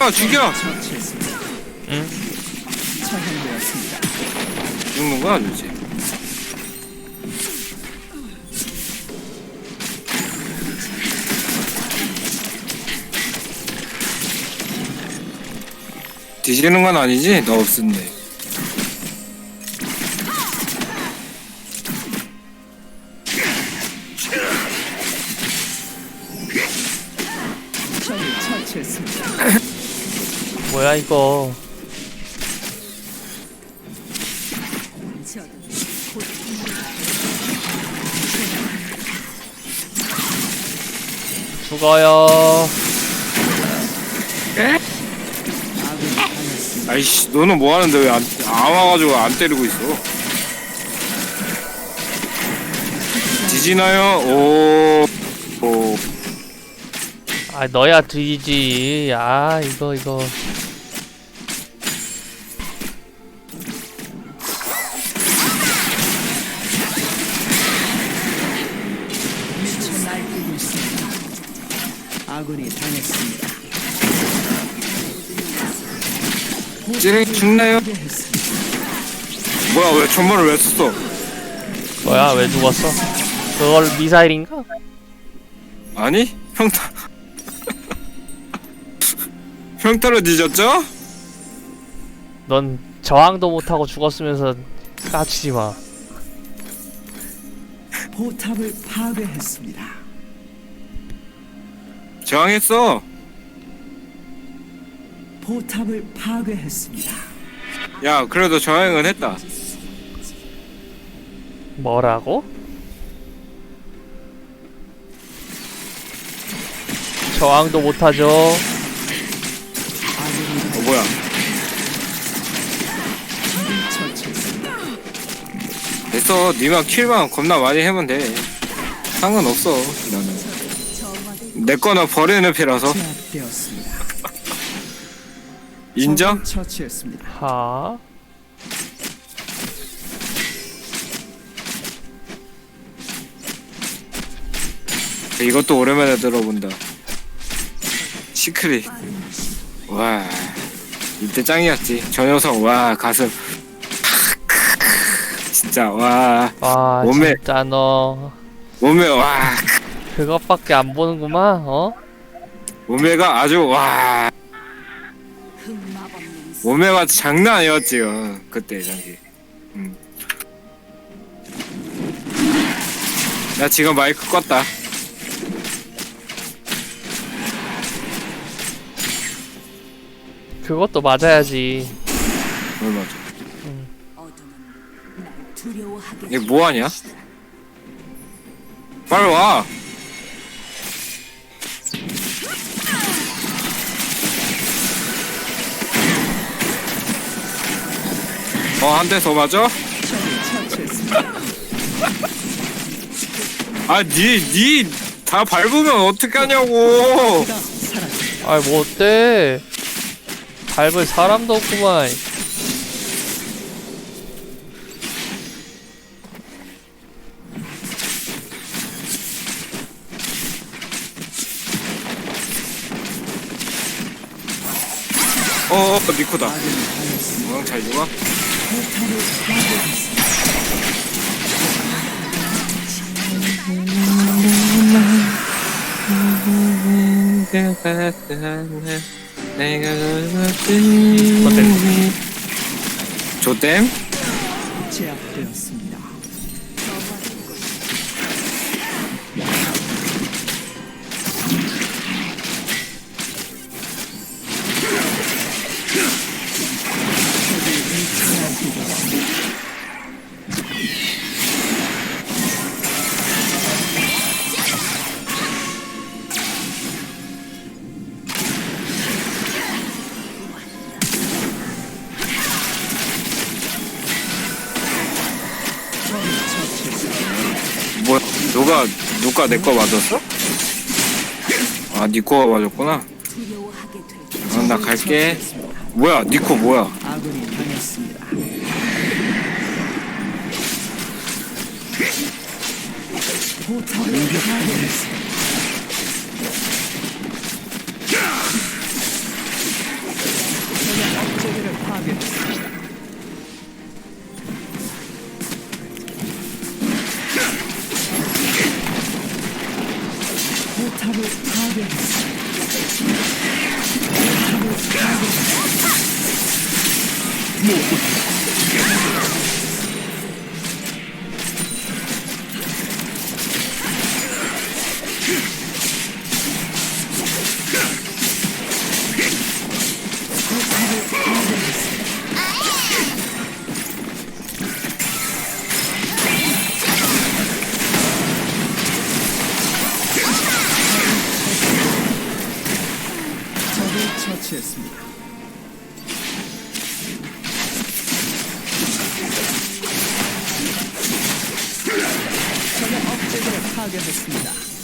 아 죽여. 응? 죽는 거야 도대체 뒤지는 건 아니지? 너 없은데 적을 처치했습니다. 뭐야 이거 죽어요. 아이씨 너는 뭐 하는데 왜안안 와가지고 안 때리고 있어 뒤지나요? 오, 오. 아 너야 뒤지 아 이거 이거 미쳐 날뛰고 있습니다. 아군이 당했습니다. 찌르기 죽나요? 뭐야 왜 전문을 왜 썼어? 뭐야 왜 죽었어 그걸 미사일인가 아니 평타 평타로 뒤졌죠? 넌 저항도 못하고 죽었으면서 까치지 마 포탑을 파괴했습니다. 저항했어 포탑을 파괴했습니다. 야 그래도 저항은 했다 뭐라고? 저항도 못하죠 뭐야. 됐어 니만 킬만 겁나 많이 하면 돼 상관없어 나는 내 거나 버리는 피라서 제압되었습니다. 인정? 적을 처치했습니다. 하 이것도 오랜만에 들어본다 시크릿 와 이때 짱이었지. 저 녀석 와 가슴. 진짜 와. 와 몸매. 진짜 너. 몸매 와. 그것밖에 안 보는구만 어? 몸매가 아주 와. 몸매가 장난 아니었지 어, 그때 당시 음. 나 지금 마이크 껐다 그것도 맞아야지. 뭘 맞아 이게 뭐하냐? 빨리 와! 어, 한 대 더 맞아? 아, 니, 니, 다 밟으면 어떡하냐고! 가 사라졌습니다. 아이 뭐 어때 밟을 사람도 없구만 어, 어, 니코다. 아군이 당했습니다. 모양 잘 죽어? 파괴했습니다. 조땜? 제압되었습니다. 누가, 누가 내 거 맞았어? 아, 니코가 맞았구나. 두려워하게 될 어, 나 갈게. 뭐야, 뭐야? 아군이 당했습니다. 포탑을 파괴했습니다. 포 처치했습니다. 적의 업체들을 파괴했습니다.